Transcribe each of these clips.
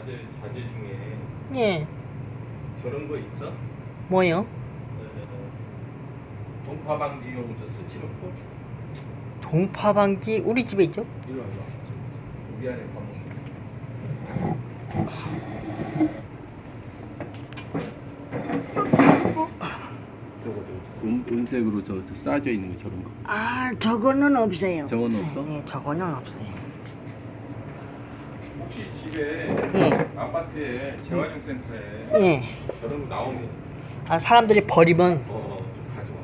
자재 자재 중에 예. 저런 거 있어? 뭐요? 저, 동파 방지용 저 스치로폼? 동파방지 우리 집에 있죠? 이거 이거 우리 안에 밥 먹는 저거 저거 은, 은색으로 저, 저 쌓여져 있는 거 저런 거 아, 저거는 없어요. 저거는 없어? 네, 저거는 없어요. 혹시 집에 예. 아파트에 재활용 센터에 예. 저런 거 나오면 아, 사람들이 버리면 어, 좀 가져와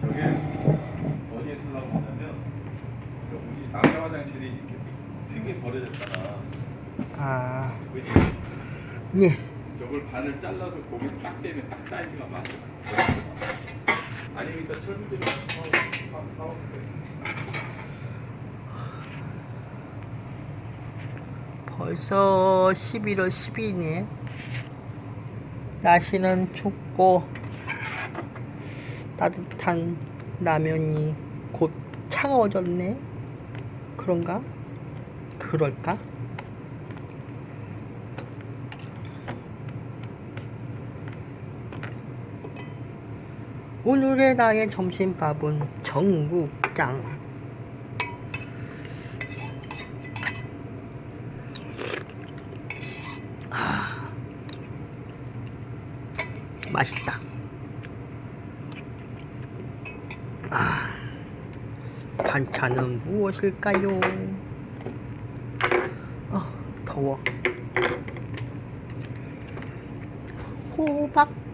저게 어디에 쓰려고 하냐면 저 우리 남자 화장실이 이렇게 틈이 버려졌잖아 아, 그지? 예. 저걸 반을 잘라서 고기 딱 대면 딱 사이즈가 맞아. 아니 그러니까 철부들이 사오면 사오면 돼. 벌써 11월 10일이네. 날씨는 춥고 따뜻한 라면이 곧 차가워졌네. 그런가? 그럴까? 오늘의 나의 점심밥은 전국장. 맛있다. 아, 반찬은 무엇일까요? 아, 더워. 호박.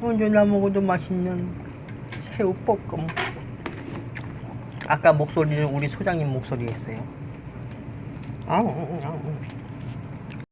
언제나 먹어도 맛있는 새우 볶음. 아까 목소리는 우리 소장님 목소리였어요. 아, 음, 음, 음.